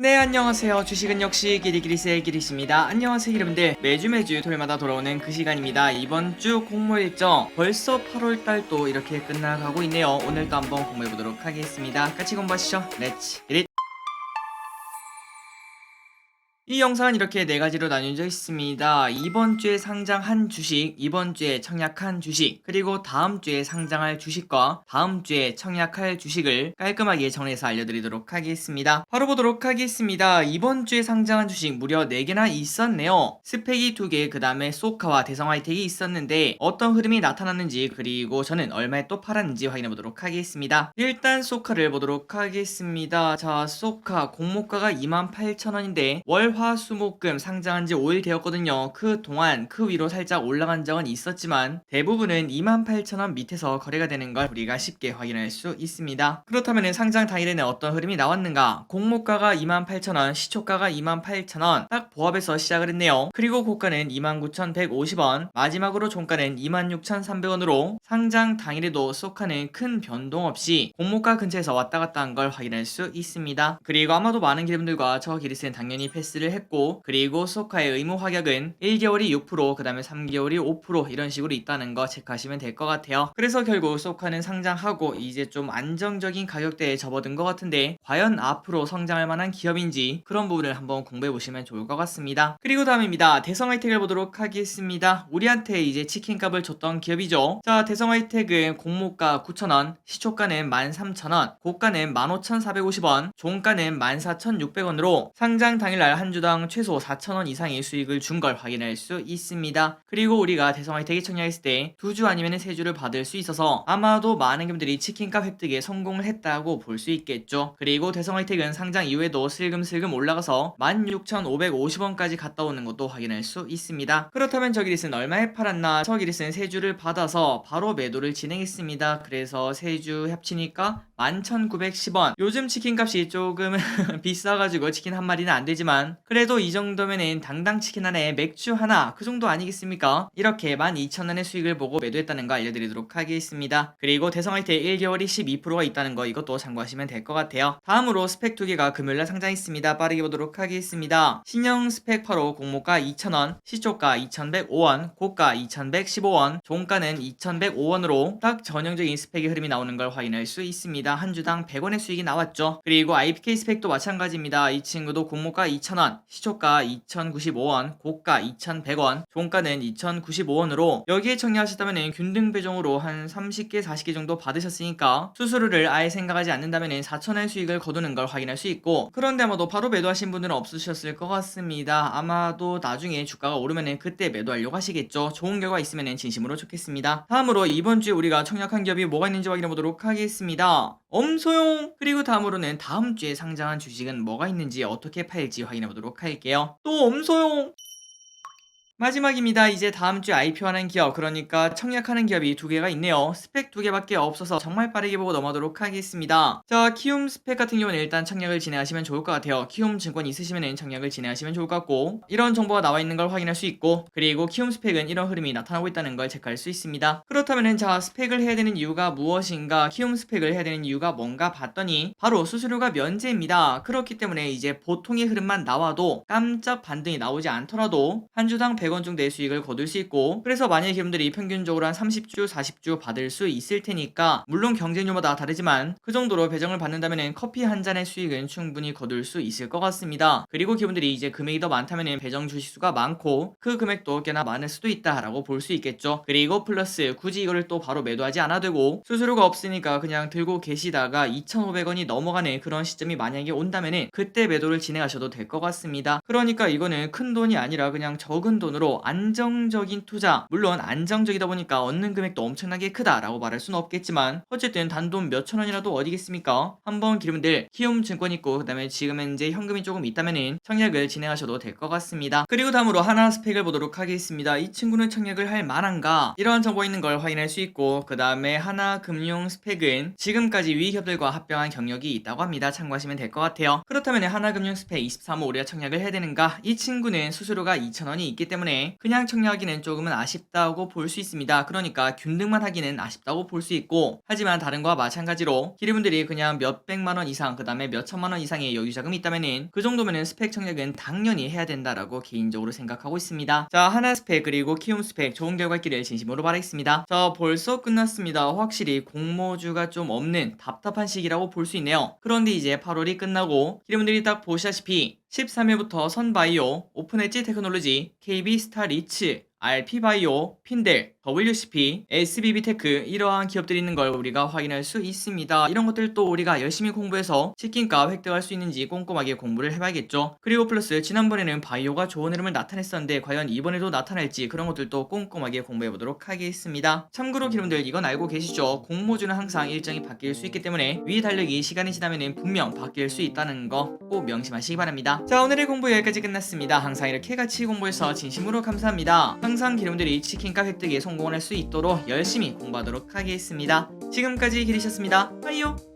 네 안녕하세요. 주식은 역시 기리기리스의 기리스입니다. 안녕하세요 여러분들. 매주 매주 토요일마다 돌아오는 그 시간입니다. 이번 주 공모 일정 벌써 8월달 또 이렇게 끝나가고 있네요. 오늘도 한번 공부해보도록 하겠습니다. 같이 공부하시죠. 렛츠 기릿 이 영상은 이렇게 네 가지로 나뉘어져 있습니다. 이번 주에 상장한 주식, 이번 주에 청약한 주식, 그리고 다음 주에 상장할 주식과 다음 주에 청약할 주식을 깔끔하게 정해서 알려드리도록 하겠습니다. 바로 보도록 하겠습니다. 이번 주에 상장한 주식 무려 4개나 있었네요. 스펙이 2개, 그 다음에 소카와 대성 하이텍이 있었는데 어떤 흐름이 나타났는지 그리고 저는 얼마에 또 팔았는지 확인해 보도록 하겠습니다. 일단 소카를 보도록 하겠습니다. 자, 소카 공모가가 28,000원인데 월, 화, 수, 목, 금 상장한 지 5일 되었거든요. 그 동안 그 위로 살짝 올라간 적은 있었지만 대부분은 28,000원 밑에서 거래가 되는 걸 우리가 쉽게 확인할 수 있습니다. 그렇다면 상장 당일에는 어떤 흐름이 나왔는가? 공모가가 28,000원, 시초가가 28,000원 딱 보합해서 시작을 했네요. 그리고 고가는 29,150원, 마지막으로 종가는 26,300원으로 상장 당일에도 소카는 큰 변동 없이 공모가 근처에서 왔다 갔다 한 걸 확인할 수 있습니다. 그리고 아마도 많은 기름들과 저 기리스는 당연히 패스를 했고 그리고 소카의 의무 확약은 1개월이 6%, 그 다음에 3개월이 5% 이런 식으로 있다는 거 체크하시면 될 것 같아요. 그래서 결국 소카는 상장하고 이제 좀 안정적인 가격대에 접어든 것 같은데 과연 앞으로 성장할 만한 기업인지 그런 부분을 한번 공부해 보시면 좋을 것 같습니다. 그리고 다음입니다. 대성 하이텍을 보도록 하겠습니다. 우리한테 이제 치킨값을 줬던 기업이죠. 자, 대성 하이텍은 공모가 9,000원, 시초가는 13,000원, 고가는 15,450원, 종가는 14,600원으로 상장 당일날 한 주당 최소 4,000원 이상의 수익을 준 걸 확인할 수 있습니다. 그리고 우리가 대성 하이텍이 청약했을 때 두 주 아니면 세 주를 받을 수 있어서 아마도 많은 분들이 치킨값 획득에 성공을 했다고 볼 수 있겠죠. 그리고 대성 하이텍은 상장 이후에도 슬금슬금 올라가서 16,550원까지 갔다 오는 것도 확인할 수 있습니다. 그렇다면 저기리스는 얼마에 팔았나? 저기리스는 세 주를 받아서 바로 매도를 진행했습니다. 그래서 세 주 합치니까 11,910원. 요즘 치킨값이 조금 비싸가지고 치킨 한 마리는 안 되지만 그래도 이 정도면은 당당 치킨 하나에 맥주 하나 그 정도 아니겠습니까? 이렇게 12,000원의 수익을 보고 매도했다는 거 알려드리도록 하겠습니다. 그리고 대성하이텍 1개월이 12%가 있다는 거 이것도 참고하시면 될 것 같아요. 다음으로 스펙 두 개가 금요일날 상장했습니다. 빠르게 보도록 하겠습니다. 신형 스펙 8호 공모가 2,000원, 시초가 2,105원, 고가 2,115원, 종가는 2,105원으로 딱 전형적인 스펙의 흐름이 나오는 걸 확인할 수 있습니다. 한 주당 100원의 수익이 나왔죠. 그리고 IPK 스펙도 마찬가지입니다. 이 친구도 공모가 2,000원, 시초가 2,095원, 고가 2,100원, 종가는 2,095원으로 여기에 청약하셨다면 균등 배정으로 한 30개, 40개 정도 받으셨으니까 수수료를 아예 생각하지 않는다면 4,000원 수익을 거두는 걸 확인할 수 있고 그런데 아마도 바로 매도하신 분들은 없으셨을 것 같습니다. 아마도 나중에 주가가 오르면 그때 매도하려고 하시겠죠. 좋은 결과 있으면 진심으로 좋겠습니다. 다음으로 이번 주에 우리가 청약한 기업이 뭐가 있는지 확인해 보도록 하겠습니다. 엄소용 그리고 다음으로는 다음 주에 상장한 주식은 뭐가 있는지 어떻게 팔지 확인해 보도록 할게요. 또 엄소용 마지막입니다. 이제 다음 주에 IPO하는 기업, 그러니까 청약하는 기업이 두 개가 있네요. 스펙 두 개밖에 없어서 정말 빠르게 보고 넘어가도록 하겠습니다. 자, 키움 스펙 같은 경우는 일단 청약을 진행하시면 좋을 것 같아요. 키움 증권 있으시면 청약을 진행하시면 좋을 것 같고, 이런 정보가 나와 있는 걸 확인할 수 있고, 그리고 키움 스펙은 이런 흐름이 나타나고 있다는 걸 체크할 수 있습니다. 그렇다면 자, 스펙을 해야 되는 이유가 무엇인가, 키움 스펙을 해야 되는 이유가 뭔가 봤더니, 바로 수수료가 면제입니다. 그렇기 때문에 이제 보통의 흐름만 나와도 깜짝 반등이 나오지 않더라도 한 주당 100 100원 정도의 수익을 거둘 수 있고 그래서 만약 기업들이 평균적으로 한 30주 40주 받을 수 있을 테니까 물론 경쟁률마다 다르지만 그 정도로 배정을 받는다면 커피 한 잔의 수익은 충분히 거둘 수 있을 것 같습니다. 그리고 기업들이 이제 금액이 더 많다면 배정 주식수가 많고 그 금액도 꽤나 많을 수도 있다라고 볼 수 있겠죠. 그리고 플러스 굳이 이거를 또 바로 매도하지 않아도 되고 수수료가 없으니까 그냥 들고 계시다가 2,500원이 넘어가는 그런 시점이 만약에 온다면 그때 매도를 진행하셔도 될 것 같습니다. 그러니까 이거는 큰 돈이 아니라 그냥 적은 돈으로 돈으로 안정적인 투자 물론 안정적이다 보니까 얻는 금액도 엄청나게 크다라고 말할 수는 없겠지만 어쨌든 단돈 몇천 원이라도 어디겠습니까? 한번 기름들 키움 증권 있고 그 다음에 지금 현재 현금이 조금 있다면은 청약을 진행하셔도 될 것 같습니다. 그리고 다음으로 하나 스펙을 보도록 하겠습니다. 이 친구는 청약을 할 만한가? 이러한 정보 있는 걸 확인할 수 있고 그 다음에 하나 금융 스펙은 지금까지 위기업들과 합병한 경력이 있다고 합니다. 참고하시면 될 것 같아요. 그렇다면 하나 금융 스펙 23호 우리가 청약을 해야 되는가? 이 친구는 수수료가 2,000원이 있기 때문에 때문에 그냥 청약하기는 조금은 아쉽다고 볼 수 있습니다. 그러니까 균등만 하기는 아쉽다고 볼 수 있고 하지만 다른 거와 마찬가지로 기리분들이 그냥 몇 백만 원 이상 그 다음에 몇 천만 원 이상의 여유 자금이 있다면은 그 정도면은 스펙 청약은 당연히 해야 된다라고 개인적으로 생각하고 있습니다. 자 하나 스펙 그리고 키움 스펙 좋은 결과 있기를 진심으로 바라겠습니다. 자 벌써 끝났습니다. 확실히 공모주가 좀 없는 답답한 시기라고 볼 수 있네요. 그런데 이제 8월이 끝나고 기리분들이 딱 보시다시피 13일부터 선바이오, 오픈엣지 테크놀로지, KB 스타리츠, RP바이오, 핀델, WCP, SBB테크 이러한 기업들이 있는 걸 우리가 확인할 수 있습니다. 이런 것들도 우리가 열심히 공부해서 치킨값 획득할 수 있는지 꼼꼼하게 공부를 해봐야겠죠. 그리고 플러스 지난번에는 바이오가 좋은 흐름을 나타냈었는데 과연 이번에도 나타날지 그런 것들도 꼼꼼하게 공부해보도록 하겠습니다. 참고로 여러분들 이건 알고 계시죠? 공모주는 항상 일정이 바뀔 수 있기 때문에 위 달력이 시간이 지나면 분명 바뀔 수 있다는 거 꼭 명심하시기 바랍니다. 자 오늘의 공부 여기까지 끝났습니다. 항상 이렇게 같이 공부해서 진심으로 감사합니다. 항상 여러분들이 치킨값 획득에 성 공을 할수 있도록 열심히 공부하도록 하겠습니다. 지금까지 기리셨습니다. 빠이요.